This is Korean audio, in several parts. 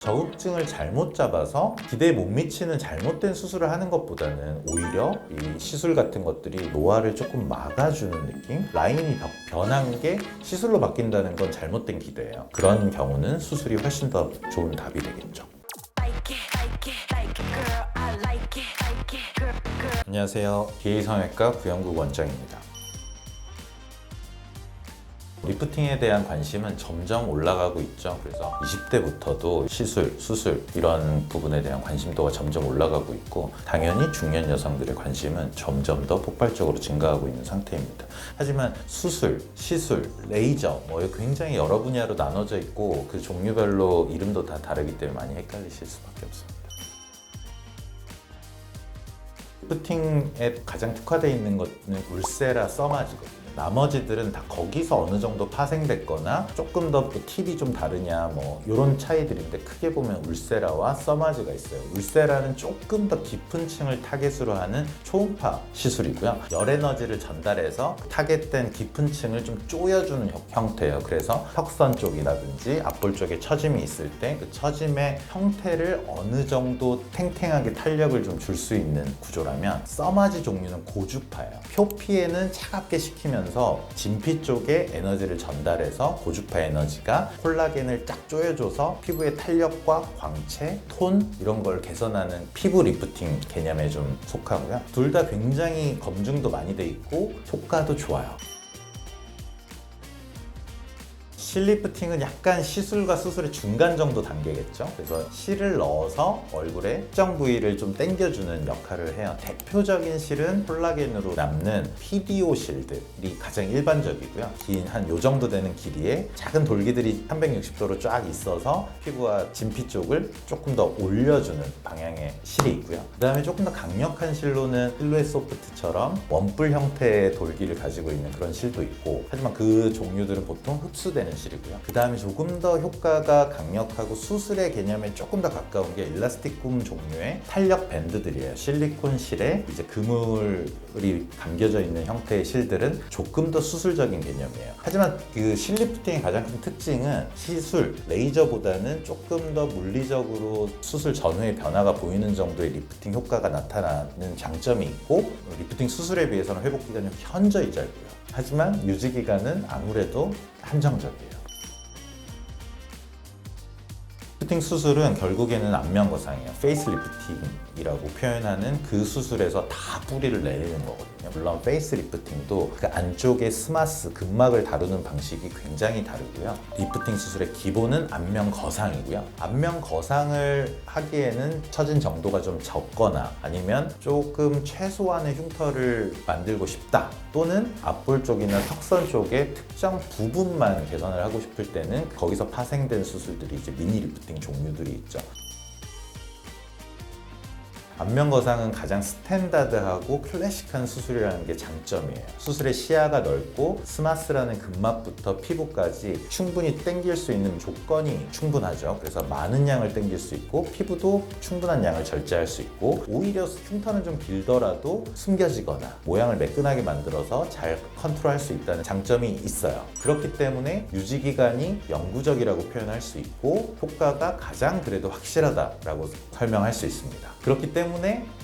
저극증을 잘못 잡아서 기대에 못 미치는 잘못된 수술을 하는 것보다는 오히려 이 시술 같은 것들이 노화를 조금 막아주는 느낌? 라인이 벽- 변한 게 시술로 바뀐다는 건 잘못된 기대예요. 그런 경우는 수술이 훨씬 더 좋은 답이 되겠죠. 안녕하세요. 비해성형외과 구영국 원장입니다. 리프팅에 대한 관심은 점점 올라가고 있죠. 그래서 20대부터도 시술, 수술 이런 부분에 대한 관심도가 점점 올라가고 있고 당연히 중년 여성들의 관심은 점점 더 폭발적으로 증가하고 있는 상태입니다. 하지만 수술, 시술, 레이저 뭐 굉장히 여러 분야로 나눠져 있고 그 종류별로 이름도 다 다르기 때문에 많이 헷갈리실 수밖에 없습니다. 리프팅에 가장 특화되어 있는 것은 울세라 써마지거든요. 나머지들은 다 거기서 어느 정도 파생됐거나 조금 더 팁이 좀 다르냐 뭐 이런 차이들인데 크게 보면 울세라와 써마지가 있어요. 울세라는 조금 더 깊은 층을 타겟으로 하는 초음파 시술이고요. 열 에너지를 전달해서 타겟된 깊은 층을 좀 조여주는 형- 형태예요. 그래서 턱선 쪽이라든지 앞볼 쪽에 처짐이 있을 때 그 처짐의 형태를 어느 정도 탱탱하게 탄력을 좀 줄 수 있는 구조라면 써마지 종류는 고주파예요. 표피에는 차갑게 식히면 서 진피 쪽에 에너지를 전달해서 고주파 에너지가 콜라겐을 쫙 조여줘서 피부의 탄력과 광채, 톤 이런 걸 개선하는 피부 리프팅 개념에 좀 속하고요. 둘 다 굉장히 검증도 많이 돼 있고 효과도 좋아요. 실리프팅은 약간 시술과 수술의 중간 정도 단계겠죠. 그래서 실을 넣어서 얼굴에 특정 부위를 좀 당겨주는 역할을 해요. 대표적인 실은 콜라겐으로 남는 PDO 실들이 가장 일반적이고요. 긴 한 요 정도 되는 길이에 작은 돌기들이 360도로 쫙 있어서 피부와 진피 쪽을 조금 더 올려주는 방향의 실이 있고요. 그 다음에 조금 더 강력한 실로는 실루엣 소프트처럼 원뿔 형태의 돌기를 가지고 있는 그런 실도 있고 하지만 그 종류들은 보통 흡수되는 실이고요. 그 다음에 조금 더 효과가 강력하고 수술의 개념에 조금 더 가까운 게 일라스틱 굼 종류의 탄력 밴드들이에요. 실리콘 실에 이제 그물이 감겨져 있는 형태의 실들은 조금 더 수술적인 개념이에요. 하지만 그 실리프팅의 가장 큰 특징은 시술, 레이저보다는 조금 더 물리적으로 수술 전후의 변화가 보이는 정도의 리프팅 효과가 나타나는 장점이 있고 리프팅 수술에 비해서는 회복 기간이 현저히 짧고요. 하지만 유지 기간은 아무래도 한정적이에요. 리프팅 수술은 결국에는 안면 거상이에요. 페이스 리프팅이라고 표현하는 그 수술에서 다 뿌리를 내리는 거거든요. 물론 페이스 리프팅도 그 안쪽에 스마스, 근막을 다루는 방식이 굉장히 다르고요. 리프팅 수술의 기본은 안면 거상이고요. 안면 거상을 하기에는 처진 정도가 좀 적거나 아니면 조금 최소한의 흉터를 만들고 싶다. 또는 앞볼 쪽이나 턱선 쪽에 특정 부분만 개선을 하고 싶을 때는 거기서 파생된 수술들이 이제 미니 리프팅 종류들이 있죠. 안면 거상은 가장 스탠다드하고 클래식한 수술이라는 게 장점이에요. 수술의 시야가 넓고 스마스라는 근막부터 피부까지 충분히 당길 수 있는 조건이 충분하죠. 그래서 많은 양을 당길 수 있고 피부도 충분한 양을 절제할 수 있고 오히려 흉터는 좀 길더라도 숨겨지거나 모양을 매끈하게 만들어서 잘 컨트롤할 수 있다는 장점이 있어요. 그렇기 때문에 유지 기간이 영구적이라고 표현할 수 있고 효과가 가장 그래도 확실하다라고 설명할 수 있습니다. 그렇기 때문에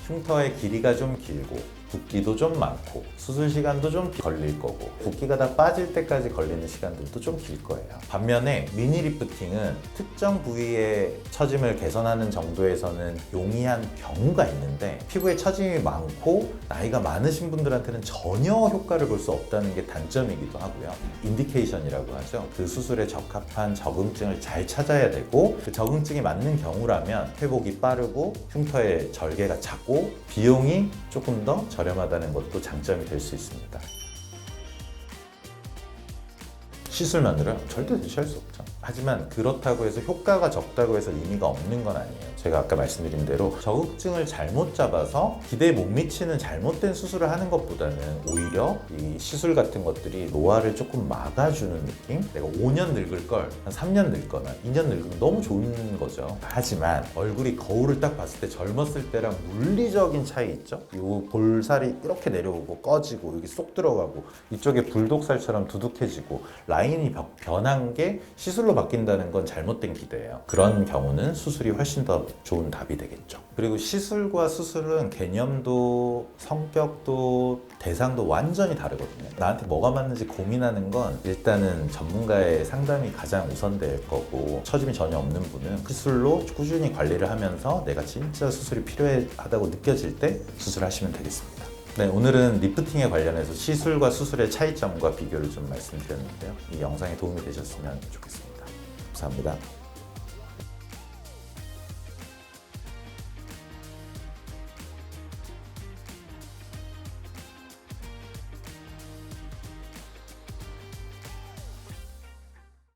흉터의 길이가 좀 길고 붓기도 좀 많고 수술 시간도 좀 걸릴 거고 붓기가 다 빠질 때까지 걸리는 시간들도 좀 길 거예요. 반면에 미니 리프팅은 특정 부위의 처짐을 개선하는 정도에서는 용이한 경우가 있는데 피부에 처짐이 많고 나이가 많으신 분들한테는 전혀 효과를 볼 수 없다는 게 단점이기도 하고요. 인디케이션이라고 하죠. 그 수술에 적합한 적응증을 잘 찾아야 되고 그 적응증이 맞는 경우라면 회복이 빠르고 흉터의 절개가 작고 비용이 조금 더 저렴하다는 것도 장점이 될 수 있습니다. 시술만으로요? 절대 대체할 수 없죠. 하지만 그렇다고 해서 효과가 적다고 해서 의미가 없는 건 아니에요. 제가 아까 말씀드린 대로 저극증을 잘못 잡아서 기대에 못 미치는 잘못된 수술을 하는 것보다는 오히려 이 시술 같은 것들이 노화를 조금 막아주는 느낌? 내가 5년 늙을 걸 한 3년 늙거나 2년 늙으면 너무 좋은 거죠. 하지만 얼굴이 거울을 딱 봤을 때 젊었을 때랑 물리적인 차이 있죠? 요 볼살이 이렇게 내려오고 꺼지고 여기 쏙 들어가고 이쪽에 불독살처럼 두둑해지고 라인 라인이 벽- 변한 게 시술로 바뀐다는 건 잘못된 기대예요. 그런 경우는 수술이 훨씬 더 좋은 답이 되겠죠. 그리고 시술과 수술은 개념도 성격도 대상도 완전히 다르거든요. 나한테 뭐가 맞는지 고민하는 건 일단은 전문가의 상담이 가장 우선될 거고 처짐이 전혀 없는 분은 수술로 꾸준히 관리를 하면서 내가 진짜 수술이 필요하다고 느껴질 때 수술하시면 되겠습니다. 네, 오늘은 리프팅에 관련해서 시술과 수술의 차이점과 비교를 좀 말씀드렸는데요. 이 영상이 도움이 되셨으면 좋겠습니다. 감사합니다.